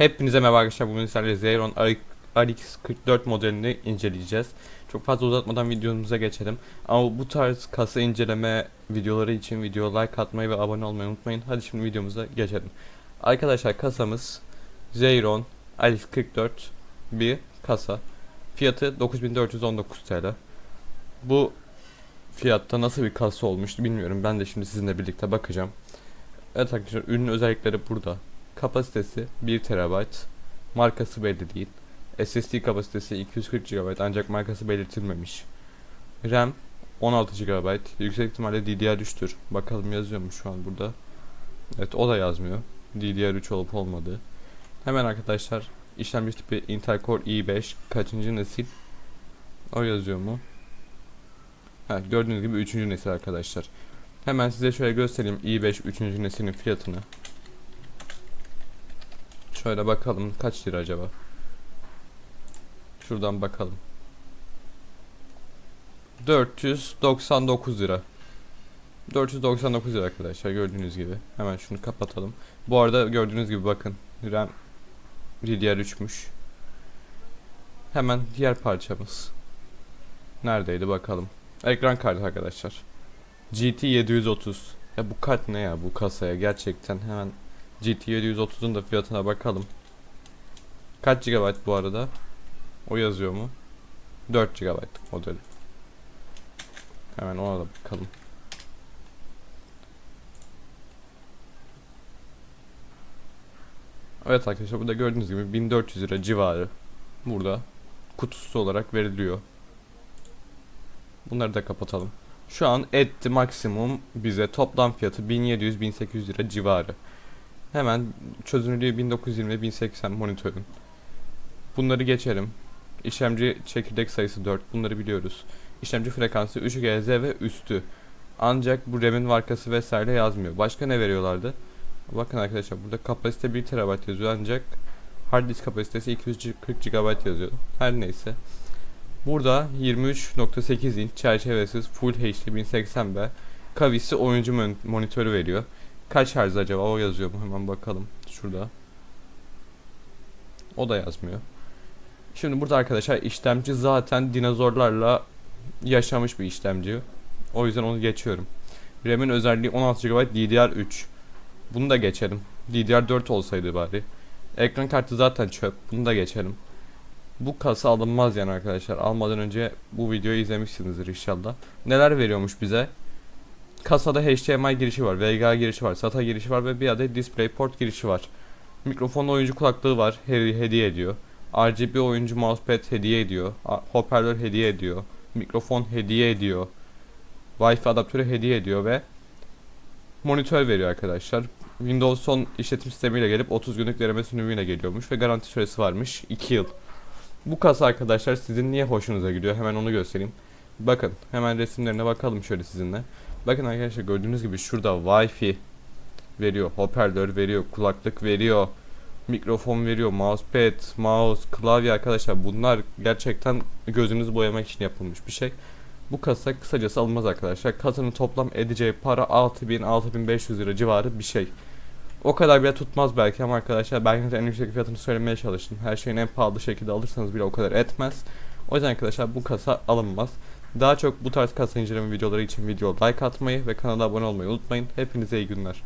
Hepinize merhaba arkadaşlar. Bugün sizlerle Xeron RX 44 modelini inceleyeceğiz. Çok fazla uzatmadan videomuza geçelim. Ama bu tarz kasa inceleme videoları için video like atmayı ve abone olmayı unutmayın. Hadi şimdi videomuza geçelim. Arkadaşlar kasamız Xeron RX 44 bir kasa. Fiyatı 9419 TL. Bu fiyatta nasıl bir kasa olmuştu bilmiyorum. Ben de şimdi sizinle birlikte bakacağım. Evet arkadaşlar ürünün özellikleri burada. Kapasitesi 1 TB. Markası belli değil. SSD kapasitesi 240 GB ancak markası belirtilmemiş. RAM 16 GB. Yüksek ihtimalle DDR3'tür. Bakalım yazıyor mu şu an burada. Evet o da yazmıyor. DDR3 olup olmadığı. Hemen arkadaşlar işlemci tipi Intel Core i5 kaçıncı nesil? O yazıyor mu? Ha, gördüğünüz gibi 3. nesil arkadaşlar. Hemen size şöyle göstereyim i5 3. neslinin fiyatını. Şöyle bakalım kaç lira acaba? Şuradan bakalım. 499 lira. 499 lira arkadaşlar gördüğünüz gibi. Hemen şunu kapatalım. Bu arada gördüğünüz gibi bakın RAM DDR3'müş. Hemen diğer parçamız. Neredeydi bakalım. Ekran kartı arkadaşlar. GT 730. Ya bu kart ne ya bu kasaya gerçekten hemen GT 730'un da fiyatına bakalım. Kaç GB bu arada? O yazıyor mu? 4 GB modeli. Hemen ona da bakalım. Evet arkadaşlar burada gördüğünüz gibi 1400 lira civarı burada kutusu olarak veriliyor. Bunları da kapatalım. Şu an etti maksimum bize toplam fiyatı 1700-1800 lira civarı. Hemen çözünürlüğü 1920 1080 monitörün. Bunları geçelim. İşlemci çekirdek sayısı 4. Bunları biliyoruz. İşlemci frekansı 3 GHz ve üstü. Ancak bu RAM'in markası vesaire yazmıyor. Başka ne veriyorlardı? Bakın arkadaşlar burada kapasite 1 TB yazıyor ancak hard disk kapasitesi 240 GB yazıyor. Her neyse. Burada 23.8 inç çerçevesiz Full HD 1080p kavisi oyuncu mon- monitörü veriyor. Kaç Hz acaba o yazıyor mu? Hemen bakalım. Şurada. O da yazmıyor. Şimdi burada arkadaşlar işlemci zaten dinozorlarla yaşamış bir işlemci. O yüzden onu geçiyorum. RAM'in özelliği 16 GB DDR3. Bunu da geçelim. DDR4 olsaydı bari. Ekran kartı zaten çöp. Bunu da geçelim. Bu kasa alınmaz yani arkadaşlar. Almadan önce bu videoyu izlemişsinizdir inşallah. Neler veriyormuş bize? Kasada HDMI girişi var, VGA girişi var, SATA girişi var ve bir adet DisplayPort girişi var. Mikrofonlu oyuncu kulaklığı var, he- hediye ediyor. RGB oyuncu mousepad hediye ediyor. Hoparlör hediye ediyor. Mikrofon hediye ediyor. Wi-Fi adaptörü hediye ediyor ve monitör veriyor arkadaşlar. Windows 10 işletim sistemiyle gelip 30 günlük deneme sürümüyle geliyormuş ve garanti süresi varmış 2 yıl. Bu kasa arkadaşlar sizin niye hoşunuza gidiyor? Hemen onu göstereyim. Bakın hemen resimlerine bakalım şöyle sizinle. Bakın arkadaşlar gördüğünüz gibi şurada Wi-Fi veriyor, hoparlör veriyor, kulaklık veriyor, mikrofon veriyor, mousepad, mouse, klavye arkadaşlar bunlar gerçekten gözünüzü boyamak için yapılmış bir şey. Bu kasa kısacası alınmaz arkadaşlar. Kasanın toplam edeceği para 6000-6500 lira civarı bir şey. O kadar bile tutmaz belki ama arkadaşlar ben de en yüksek fiyatını söylemeye çalıştım. Her şeyin en pahalı şekilde alırsanız bile o kadar etmez. O yüzden arkadaşlar bu kasa alınmaz. Daha çok bu tarz kasa inceleme videoları için video like atmayı ve kanala abone olmayı unutmayın. Hepinize iyi günler.